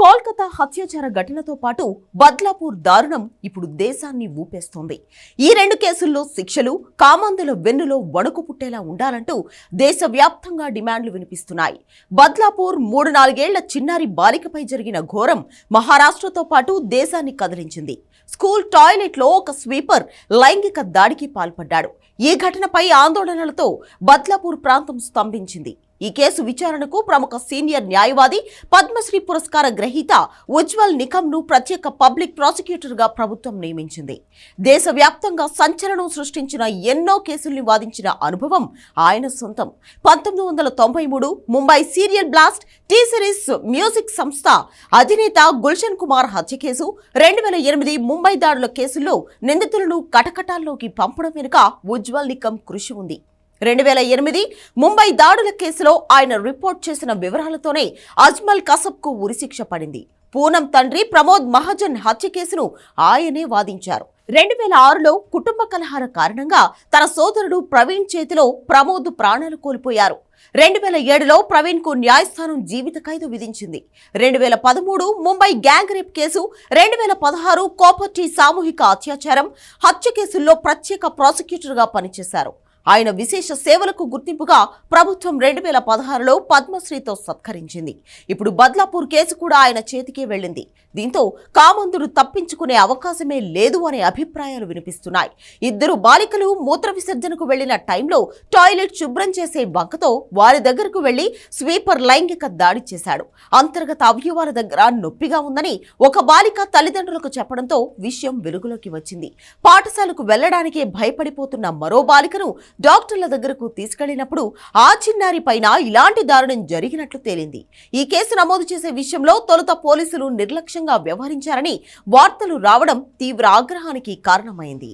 కోల్కతా హత్యాచార ఘటనతో పాటు బద్లాపూర్ దారుణం ఇప్పుడు దేశాన్ని ఊపేస్తోంది. ఈ రెండు కేసుల్లో శిక్షలు కామాంధుల వెన్నులో వణుకు పుట్టేలా ఉండాలంటూ దేశవ్యాప్తంగా డిమాండ్లు వినిపిస్తున్నాయి. బద్లాపూర్ మూడు నాలుగేళ్ళ చిన్నారి బాలికపై జరిగిన ఘోరం మహారాష్ట్రతో పాటు దేశాన్ని కదిలించింది. స్కూల్ టాయిలెట్లో ఒక స్వీపర్ లైంగిక దాడికి పాల్పడ్డాడు. ఈ ఘటనపై ఆందోళనలతో బద్లాపూర్ ప్రాంతం స్తంభించింది. ఈ కేసు విచారణకు ప్రముఖ సీనియర్ న్యాయవాది పద్మశ్రీ పురస్కార గ్రహీత ఉజ్వల్ నికమ్ను ప్రత్యేక పబ్లిక్ ప్రాసిక్యూటర్గా ప్రభుత్వం నియమించింది. దేశవ్యాప్తంగా సంచలనం సృష్టించిన ఎన్నో కేసుల్ని వాదించిన అనుభవం ఆయన సొంతం. పంతొమ్మిది వందల తొంభై మూడు Mumbai serial blast T series music సంస్థ అధినేత గుల్షన్ కుమార్ హత్య కేసు రెండు వేల ఎనిమిది ముంబై దాడుల కేసుల్లో నిందితులను కటకటాల్లోకి పంపడం వెనుక ఉజ్వల్ నికమ్ కృషి ఉంది. రెండు వేల ఎనిమిది ముంబై దాడుల కేసులో ఆయన రిపోర్ట్ చేసిన వివరాలతోనే అజ్మల్ కసబ్కు ఉరిశిక్ష పడింది. పూనం తండ్రి ప్రమోద్ మహాజన్ హత్య కేసును ఆయనే వాదించారు. రెండు వేల ఆరులో కుటుంబ కలహాల కారణంగా తన సోదరుడు ప్రవీణ్ చేతిలో ప్రమోద్ ప్రాణాలు కోల్పోయారు. రెండు వేల ఏడులో ప్రవీణ్కు న్యాయస్థానం జీవిత ఖైదు విధించింది. రెండు వేల పదమూడు ముంబై గ్యాంగ్ రేప్ కేసు రెండు వేల పదహారు కోపర్టీ సామూహిక అత్యాచారం హత్య కేసుల్లో ప్రత్యేక ప్రాసిక్యూటర్గా పనిచేశారు. ఆయన విశేష సేవలకు గుర్తింపుగా ప్రభుత్వం రెండు వేల పదహారులో పద్మశ్రీతో సత్కరించింది. ఇప్పుడు బద్లాపూర్ కేసు కూడా ఆయన చేతికే వెళ్ళింది. దీంతో కామందుడు తప్పించుకునే అవకాశమే లేదు అనే అభిప్రాయాలు వినిపిస్తున్నాయి. ఇద్దరు బాలికలు మూత్ర విసర్జనకు వెళ్ళిన టైంలో టాయిలెట్ శుభ్రం చేసే వంకతో వారి దగ్గరకు వెళ్ళి స్వీపర్ లైంగిక దాడి చేశాడు. అంతర్గత అవయవాల దగ్గర నొప్పిగా ఉందని ఒక బాలిక తల్లిదండ్రులకు చెప్పడంతో విషయం వెలుగులోకి వచ్చింది. పాఠశాలకు వెళ్ళడానికే భయపడిపోతున్న మరో బాలికను డాక్టర్ల దగ్గరకు తీసుకెళ్ళినప్పుడు ఆ చిన్నారి పైన ఇలాంటి దారుణం జరిగినట్లు తేలింది. ఈ కేసు నమోదు చేసే విషయంలో తొలుత పోలీసులు నిర్లక్ష్యంగా వ్యవహరించారని వార్తలు రావడం తీవ్ర ఆగ్రహానికి కారణమైంది.